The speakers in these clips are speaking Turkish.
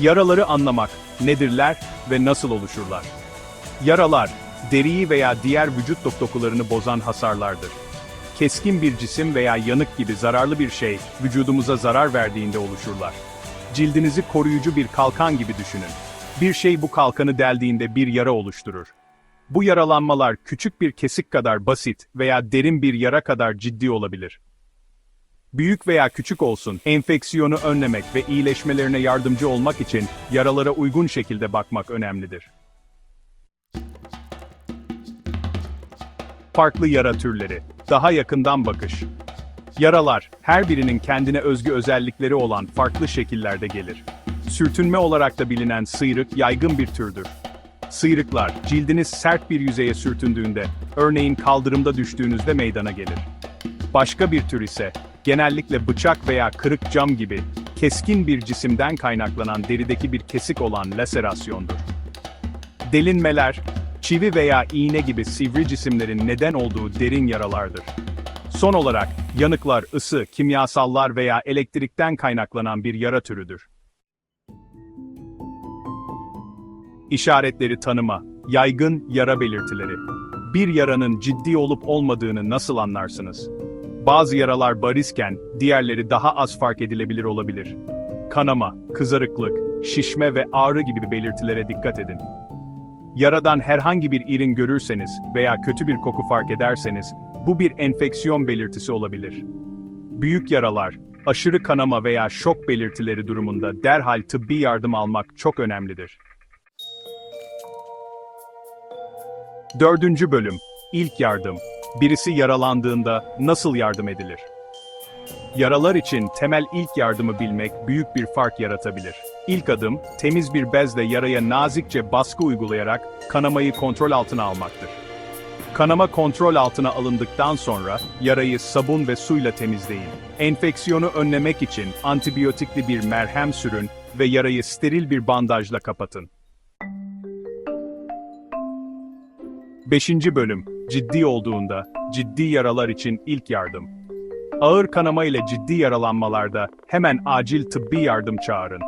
Yaraları anlamak, nedirler ve nasıl oluşurlar? Yaralar, deriyi veya diğer vücut dok- dokularını bozan hasarlardır. Keskin bir cisim veya yanık gibi zararlı bir şey, vücudumuza zarar verdiğinde oluşurlar. Cildinizi koruyucu bir kalkan gibi düşünün. Bir şey bu kalkanı deldiğinde bir yara oluşturur. Bu yaralanmalar küçük bir kesik kadar basit veya derin bir yara kadar ciddi olabilir. Büyük veya küçük olsun, enfeksiyonu önlemek ve iyileşmelerine yardımcı olmak için yaralara uygun şekilde bakmak önemlidir. Farklı yara türleri, daha yakından bakış. Yaralar, her birinin kendine özgü özellikleri olan farklı şekillerde gelir. Sürtünme olarak da bilinen sıyrık yaygın bir türdür. Sıyrıklar, cildiniz sert bir yüzeye sürtündüğünde, örneğin kaldırımda düştüğünüzde meydana gelir. Başka bir tür ise, genellikle bıçak veya kırık cam gibi, keskin bir cisimden kaynaklanan derideki bir kesik olan laserasyondur. Delinmeler, çivi veya iğne gibi sivri cisimlerin neden olduğu derin yaralardır. Son olarak, yanıklar ısı, kimyasallar veya elektrikten kaynaklanan bir yara türüdür. İşaretleri tanıma, yaygın yara belirtileri. Bir yaranın ciddi olup olmadığını nasıl anlarsınız? Bazı yaralar barizken, diğerleri daha az fark edilebilir olabilir. Kanama, kızarıklık, şişme ve ağrı gibi belirtilere dikkat edin. Yaradan herhangi bir irin görürseniz veya kötü bir koku fark ederseniz, bu bir enfeksiyon belirtisi olabilir. Büyük yaralar, aşırı kanama veya şok belirtileri durumunda derhal tıbbi yardım almak çok önemlidir. Dördüncü bölüm, İlk yardım. Birisi yaralandığında nasıl yardım edilir? Yaralar için temel ilk yardımı bilmek büyük bir fark yaratabilir. İlk adım, temiz bir bezle yaraya nazikçe baskı uygulayarak kanamayı kontrol altına almaktır. Kanama kontrol altına alındıktan sonra yarayı sabun ve suyla temizleyin. Enfeksiyonu önlemek için antibiyotikli bir merhem sürün ve yarayı steril bir bandajla kapatın. 5. bölüm Ciddi olduğunda ciddi yaralar için ilk yardım. Ağır kanama ile ciddi yaralanmalarda hemen acil tıbbi yardım çağırın.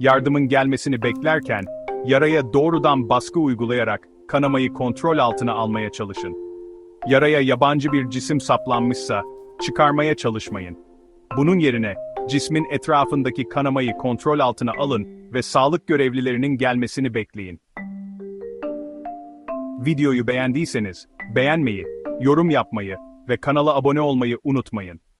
Yardımın gelmesini beklerken yaraya doğrudan baskı uygulayarak kanamayı kontrol altına almaya çalışın. Yaraya yabancı bir cisim saplanmışsa çıkarmaya çalışmayın. Bunun yerine cismin etrafındaki kanamayı kontrol altına alın ve sağlık görevlilerinin gelmesini bekleyin. Videoyu beğendiyseniz beğenmeyi, yorum yapmayı ve kanala abone olmayı unutmayın.